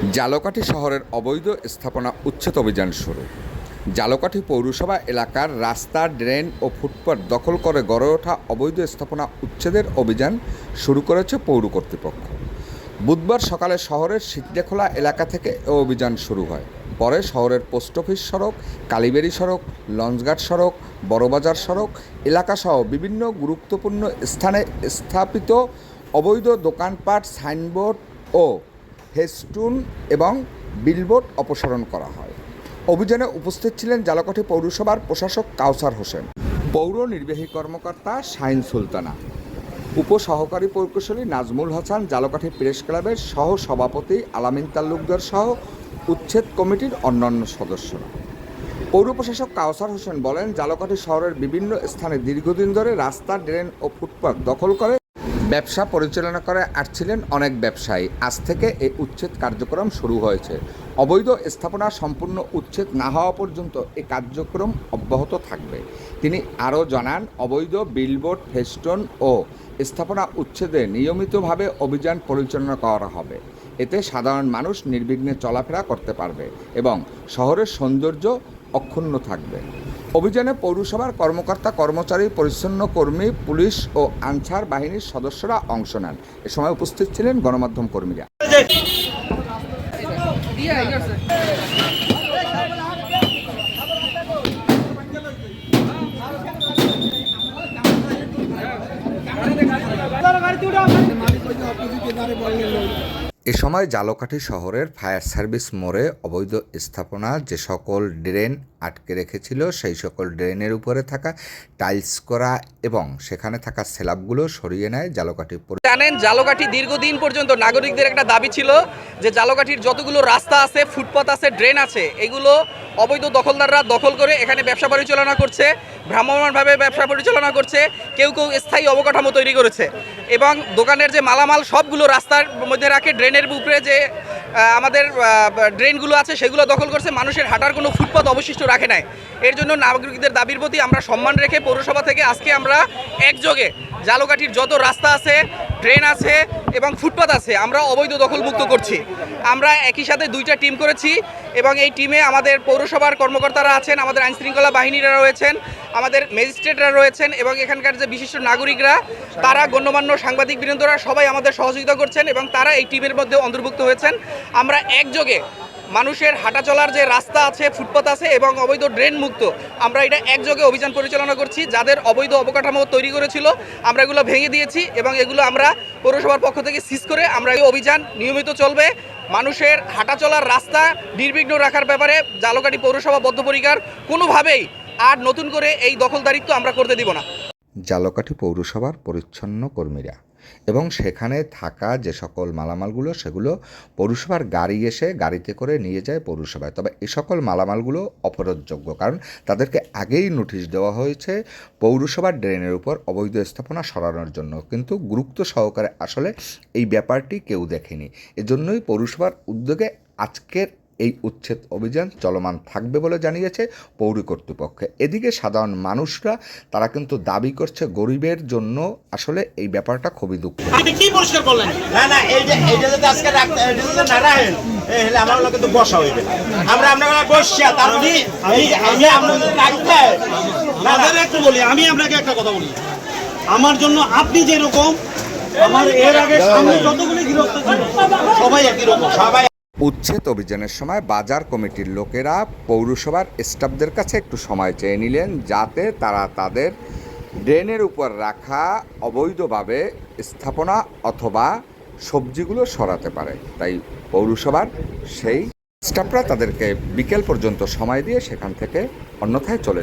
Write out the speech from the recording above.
জালকাঠি শহরের অবৈধ স্থাপনা উচ্ছেদ অভিযান শুরু। জালকাঠি পৌরসভা এলাকার রাস্তা, ড্রেন ও ফুটপাত দখল করে গড়ে ওঠা অবৈধ স্থাপনা উচ্ছেদের অভিযান শুরু করেছে পৌর কর্তৃপক্ষ। বুধবার সকালে শহরের সিদ্দেখোলা এলাকা থেকে এ অভিযান শুরু হয়। পরে শহরের পোস্ট অফিস সড়ক, কালীবেড়ি সড়ক, লঞ্চঘাট সড়ক, বড়বাজার সড়ক এলাকাসহ বিভিন্ন গুরুত্বপূর্ণ স্থানে স্থাপিত অবৈধ দোকানপাট, সাইনবোর্ড ও ফেস্টুন এবং বিলবোর্ড অপসারণ করা হয়। অভিযানে উপস্থিত ছিলেন জালকাঠি পৌরসভার প্রশাসক কাউসার হোসেন। পৌর নির্বাহী কর্মকর্তা শাহিন সুলতানা। উপসহকারী প্রকৌশলী নাজমুল হাসান, জালকাঠি প্রেস ক্লাবের সহ সভাপতি আলামিন তাল্লুকদার সহ উচ্ছেদ কমিটির অন্যান্য সদস্যরা। পৌর প্রশাসক কাউসার হোসেন বলেন, জালকাঠি শহরের বিভিন্ন স্থানে দীর্ঘদিন ধরে রাস্তা, ড্রেন ও ফুটপাত দখল করে ব্যবসা পরিচালনা করে আসছিলেন অনেক ব্যবসায়ী। আজ থেকে এই উচ্ছেদ কার্যক্রম শুরু হয়েছে। অবৈধ স্থাপনা সম্পূর্ণ উচ্ছেদ না হওয়া পর্যন্ত এই কার্যক্রম অব্যাহত থাকবে। তিনি আরও জানান, অবৈধ বিলবোর্ড ফেস্টন ও স্থাপনা উচ্ছেদে নিয়মিতভাবে অভিযান পরিচালনা করা হবে। এতে সাধারণ মানুষ নির্বিঘ্নে চলাফেরা করতে পারবে এবং শহরের সৌন্দর্য অক্ষুণ্ণ থাকবে। অভিযানে পৌরসভার কর্মকর্তা, কর্মচারী, পরিচ্ছন্ন কর্মী, পুলিশ ও আনসার বাহিনীর সদস্যরা অংশ নেন। এ সময় উপস্থিত ছিলেন গণমাধ্যম কর্মীরা। এ সময় জালকাঠি শহরের ফায়ার সার্ভিস মোড়ে অবৈধ স্থাপনা যে সকল ড্রেন আটকে রেখেছিল, সেই সকল ড্রেনের উপরে থাকা টাইলস করা এবং সেখানে থাকা স্ল্যাবগুলো সরিয়ে নেয় জালকাঠি জানেন, জালকাঠি দীর্ঘদিন পর্যন্ত নাগরিকদের একটা দাবি ছিল যে জালকাঠির যতগুলো রাস্তা আছে ফুটপাথ আছে, ড্রেন আছে, এগুলো অবৈধ দখলদাররা দখল করে এখানে ব্যবসা পরিচালনা করছে, ভ্রাম্যমাণভাবে ব্যবসা পরিচালনা করছে, কেউ কেউ স্থায়ী অবকাঠামো তৈরি করেছে এবং দোকানের যে মালামাল সবগুলো রাস্তার মধ্যে রাখে, ড্রেনের উপরে যে আমাদের ড্রেনগুলো আছে সেগুলো দখল করছে, মানুষের হাঁটার কোনো ফুটপাত অবশিষ্ট রাখে নাই। এর জন্য নাগরিকদের দাবির প্রতি আমরা সম্মান রেখে পৌরসভা থেকে আজকে আমরা একযোগে জালকাঠির যত রাস্তা আছে ড্রেন আছে এবং ফুটপাত আছে, আমরা অবৈধ দখলমুক্ত করছি। আমরা একই সাথে দুইটা টিম করেছি এবং এই টিমে আমাদের পৌরসভার কর্মকর্তারা আছেন, আমাদের আইনশৃঙ্খলা বাহিনীরা রয়েছেন, আমাদের ম্যাজিস্ট্রেটরা রয়েছেন এবং এখানকার যে বিশিষ্ট নাগরিকরা, তারা গণ্যমান্য সাংবাদিক বৃন্দরা সবাই আমাদের সহযোগিতা করছেন এবং তারা এই টিমের মধ্যে অন্তর্ভুক্ত হয়েছেন। আমরা একযোগে মানুষের হাঁটা চলার যে রাস্তা আছে, ফুটপাত আছে এবং অবৈধ ড্রেন মুক্ত, আমরা এটা একযোগে অভিযান পরিচালনা করছি, যাদের অবৈধ অবকাঠামো তৈরি করেছিল, আমরা এগুলো ভেঙে দিয়েছি এবং এগুলো আমরা পৌরসভার পক্ষ থেকে সিজ করে আমরা এই অভিযান নিয়মিত চলবে। মানুষের হাঁটা চলার রাস্তা নির্বিঘ্ন রাখার ব্যাপারে জালকাঠি পৌরসভা বদ্ধপরিকার কোনোভাবেই আর নতুন করে এই দখলদারিত্ব আমরা করতে দিব না। জালকাঠি পৌরসভার পরিচ্ছন্ন কর্মীরা এবং সেখানে থাকা যে সকল মালামালগুলো, সেগুলো পৌরসভার গাড়ি এসে গাড়িতে করে নিয়ে যায় পৌরসভায়। তবে এ সকল মালামালগুলো অপরাধযোগ্য, কারণ তাদেরকে আগেই নোটিশ দেওয়া হয়েছে পৌরসভার ড্রেনের উপর অবৈধ স্থাপনা সরানোর জন্য। কিন্তু গুরুত্ব সহকারে আসলে এই ব্যাপারটি কেউ দেখেনি। এজন্যই পৌরসভার উদ্যোগে আজকের এই উচ্ছেদ অভিযান চলমান থাকবে বলে জানিয়েছে পৌর কর্তৃপক্ষ। এদিকে সাধারণ মানুষরা তারা কিন্তু দাবি করছে গরিবের জন্য আসলে এই ব্যাপারটা খুবই দুঃখ। আপনি কি পরিষ্কার করলেন? না না এই যে এইটা যদি আজকে রাখতে এটা যদি না রাখেন এই হলে আমার লোকে তো বসা হইবে আমরা আপনার বসছি তার মানে এই রাখতে একটু বলি আমি আপনাকে একটা কথা বলি। আমার জন্য আপনি যেরকম আমার এর আগে সামনে যতগুলি গৃহস্থ ছিল সবাই একই রকম। সবাই উচ্ছেদ অভিযানের সময় বাজার কমিটির লোকেরা পৌরসভার স্টাফদের কাছে একটু সময় চেয়ে নিলেন যাতে তারা তাদের ড্রেনের উপর রাখা অবৈধভাবে স্থাপনা অথবা সবজিগুলো সরাতে পারে। তাই পৌরসভার সেই স্টাফরা তাদেরকে বিকেল পর্যন্ত সময় দিয়ে সেখান থেকে অন্যথায় চলে